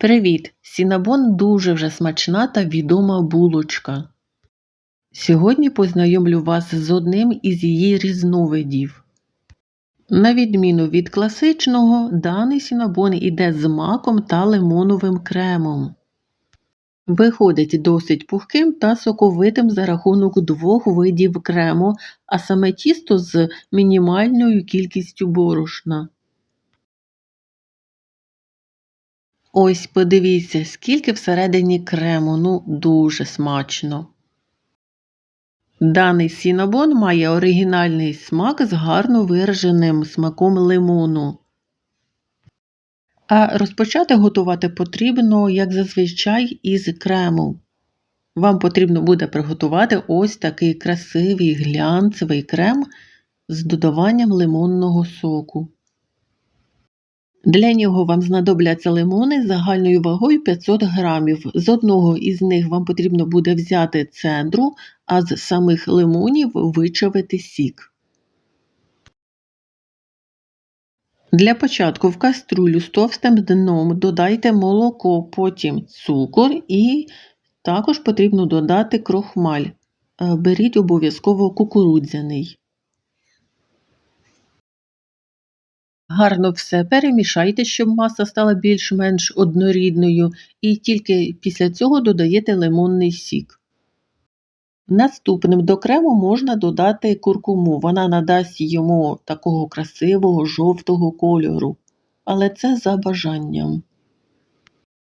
Привіт! Сінабон дуже вже смачна та відома булочка. Сьогодні познайомлю вас з одним із її різновидів. На відміну від класичного, даний сінабон іде з маком та лимоновим кремом. Виходить досить пухким та соковитим за рахунок двох видів крему, а саме тісто з мінімальною кількістю борошна. Ось подивіться, скільки всередині крему, ну дуже смачно. Даний сінабон має оригінальний смак з гарно вираженим смаком лимону. А розпочати готувати потрібно, як зазвичай, із крему. Вам потрібно буде приготувати ось такий красивий глянцевий крем з додаванням лимонного соку. Для нього вам знадобляться лимони з загальною вагою 500 грамів. З одного із них вам потрібно буде взяти цендру, а з самих лимонів вичавити сік. Для початку в каструлю з товстим дном додайте молоко, потім цукор і також потрібно додати крохмаль. Е, беріть обов'язково кукурудзяний. Гарно все перемішайте, щоб маса стала більш-менш однорідною, і тільки після цього додаєте лимонний сік. Наступним до крему можна додати куркуму, вона надасть йому такого красивого жовтого кольору, але це за бажанням.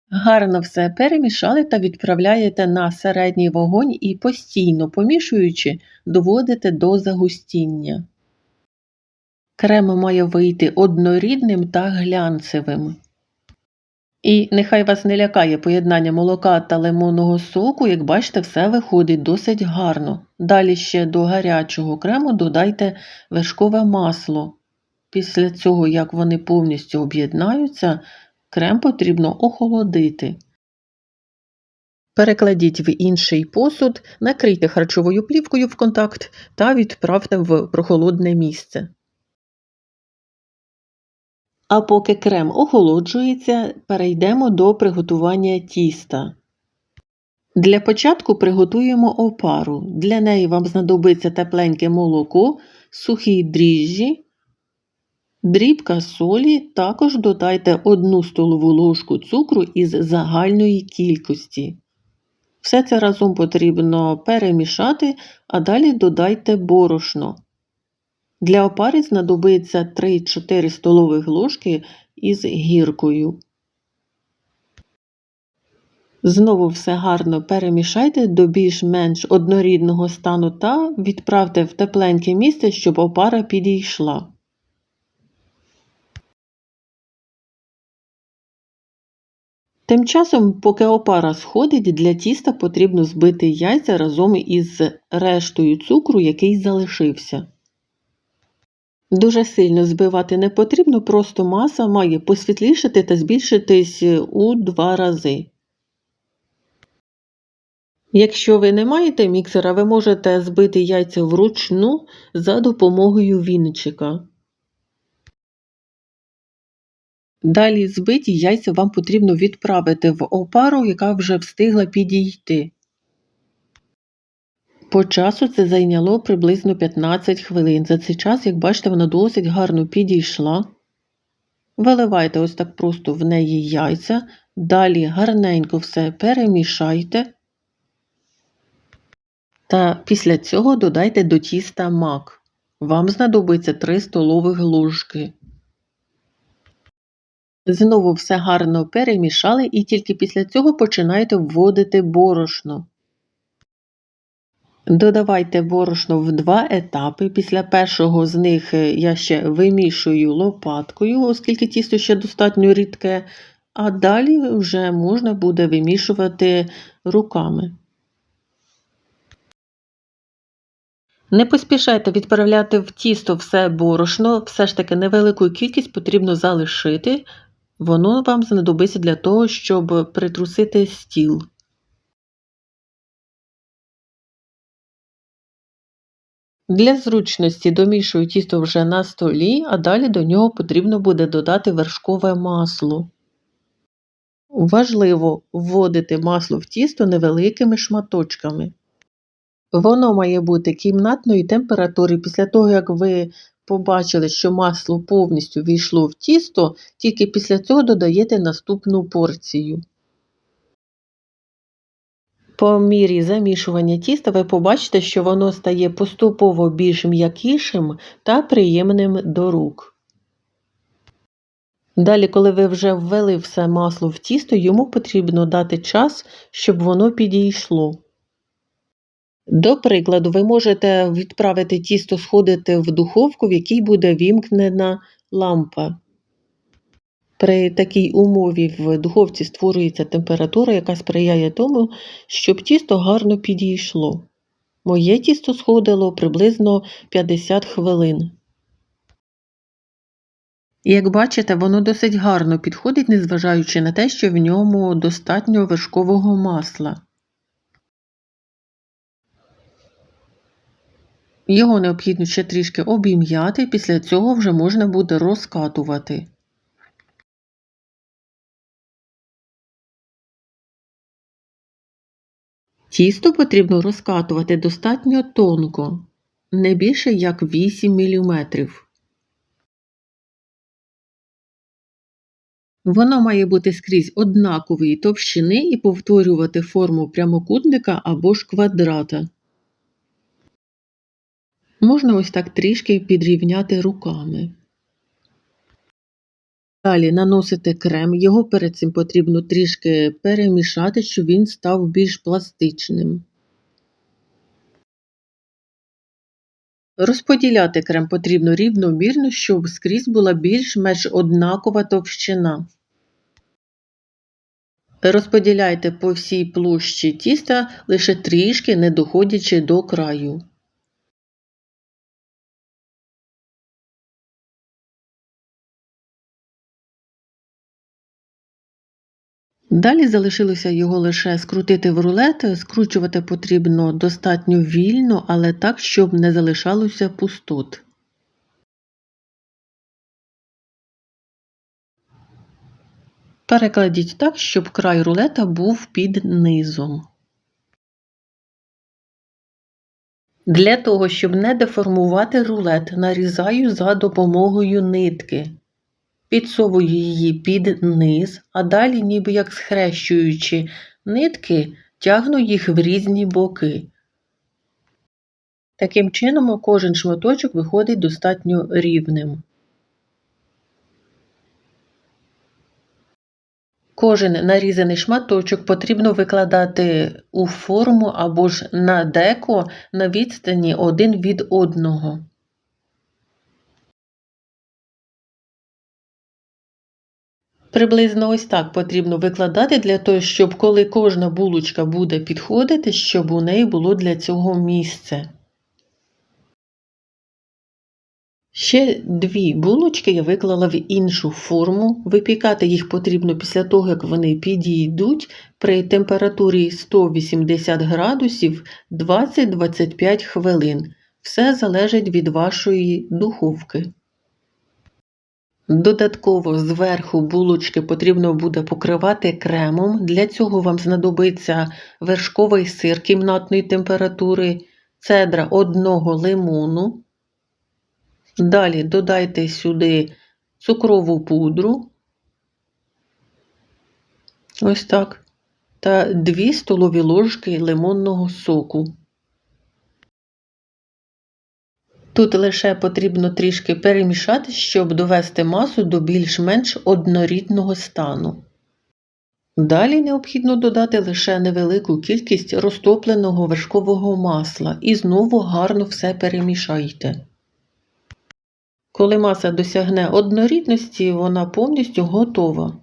Гарно все перемішали та відправляєте на середній вогонь і постійно помішуючи, доводите до загустіння. Крем має вийти однорідним та глянцевим. І нехай вас не лякає поєднання молока та лимонного соку, як бачите, все виходить досить гарно. Далі ще до гарячого крему додайте вершкове масло. Після цього, як вони повністю об'єднаються, крем потрібно охолодити. Перекладіть в інший посуд, накрийте харчовою плівкою в контакт та відправте в прохолодне місце. А поки крем охолоджується, перейдемо до приготування тіста. Для початку приготуємо опару. Для неї вам знадобиться тепленьке молоко, сухі дріжджі, дрібка солі, також додайте 1 столову ложку цукру із загальної кількості. Все це разом потрібно перемішати, а далі додайте борошно. Для опари знадобиться 3-4 столових ложки із гіркою. Знову все гарно перемішайте до більш-менш однорідного стану та відправте в тепленьке місце, щоб опара підійшла. Тим часом, поки опара сходить, для тіста потрібно збити яйця разом із рештою цукру, який залишився. Дуже сильно збивати не потрібно, просто маса має посвітлішати та збільшитись у два рази. Якщо ви не маєте міксера, ви можете збити яйця вручну за допомогою вінчика. Далі збиті яйця вам потрібно відправити в опару, яка вже встигла підійти. По часу це зайняло приблизно 15 хвилин. За цей час, як бачите, вона досить гарно підійшла. Виливайте ось так просто в неї яйця, далі гарненько все перемішайте. Та після цього додайте до тіста мак. Вам знадобиться 3 столових ложки. Знову все гарно перемішали і тільки після цього починайте вводити борошно. Додавайте борошно в два етапи. Після першого з них е, я ще вимішую лопаткою, оскільки тісто ще достатньо рідке, а далі вже можна буде вимішувати руками. Не поспішайте відправляти в тісто все борошно, все ж таки невелику кількість потрібно залишити, воно вам знадобиться для того, щоб притрусити стіл. Для зручності домішую тісто вже на столі, а далі до нього потрібно буде додати вершкове масло. Важливо вводити масло в тісто невеликими шматочками. Воно має бути кімнатної температури. Після того, як ви побачили, що масло повністю війшло в тісто, тільки після цього додаєте наступну порцію. По мірі замішування тіста ви побачите, що воно стає поступово більш м'якішим та приємним до рук. Далі, коли ви вже ввели все масло в тісто, йому потрібно дати час, щоб воно підійшло. До прикладу, ви можете відправити тісто сходити в духовку, в якій буде вімкнена лампа. При такій умові в духовці створюється температура, яка сприяє тому, щоб тісто гарно підійшло. Моє тісто сходило приблизно 50 хвилин. Як бачите, воно досить гарно підходить, незважаючи на те, що в ньому достатньо вершкового масла. Його необхідно ще трішки обім'яти, після цього вже можна буде розкатувати. Тісто потрібно розкатувати достатньо тонко, не більше як 8 мм. Воно має бути скрізь однакової товщини і повторювати форму прямокутника або ж квадрата. Можна ось так трішки підрівняти руками. Далі наносити крем, його перед цим потрібно трішки перемішати, щоб він став більш пластичним. Розподіляти крем потрібно рівномірно, щоб скрізь була більш-менш однакова товщина. Розподіляйте по всій площі тіста лише трішки, не доходячи до краю. Далі залишилося його лише скрутити в рулет, скручувати потрібно достатньо вільно, але так, щоб не залишалося пустот. Перекладіть так, щоб край рулета був під низом. Для того, щоб не деформувати рулет, нарізаю за допомогою нитки. Підсовую її під низ, а далі, ніби як схрещуючи нитки, тягну їх в різні боки. Таким чином, кожен шматочок виходить достатньо рівним. Кожен нарізаний шматочок потрібно викладати у форму або ж на деко на відстані один від одного. Приблизно ось так потрібно викладати для того, щоб коли кожна булочка буде підходити, щоб у неї було для цього місце. Ще дві булочки я виклала в іншу форму. Випікати їх потрібно після того, як вони підійдуть при температурі 180 градусів 20-25 хвилин. Все залежить від вашої духовки. Додатково зверху булочки потрібно буде покривати кремом. Для цього вам знадобиться вершковий сир кімнатної температури, цедра одного лимону. Далі додайте сюди цукрову пудру, ось так, та 2 столові ложки лимонного соку. Тут лише потрібно трішки перемішати, щоб довести масу до більш-менш однорідного стану. Далі необхідно додати лише невелику кількість розтопленого вершкового масла і знову гарно все перемішайте. Коли маса досягне однорідності, вона повністю готова.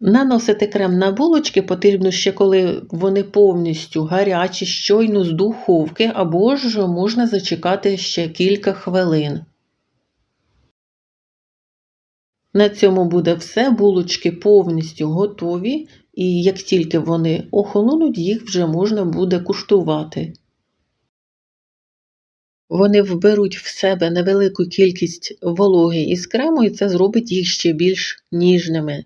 Наносити крем на булочки потрібно ще, коли вони повністю гарячі, щойно з духовки, або ж можна зачекати ще кілька хвилин. На цьому буде все. Булочки повністю готові, і як тільки вони охолонуть, їх вже можна буде куштувати. Вони вберуть в себе невелику кількість вологи із крему, і це зробить їх ще більш ніжними.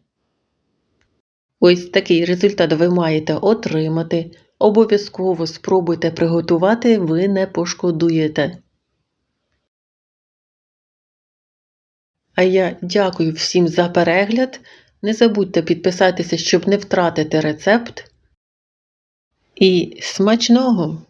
Ось такий результат ви маєте отримати. Обов'язково спробуйте приготувати, ви не пошкодуєте. А я дякую всім за перегляд. Не забудьте підписатися, щоб не втратити рецепт. І смачного!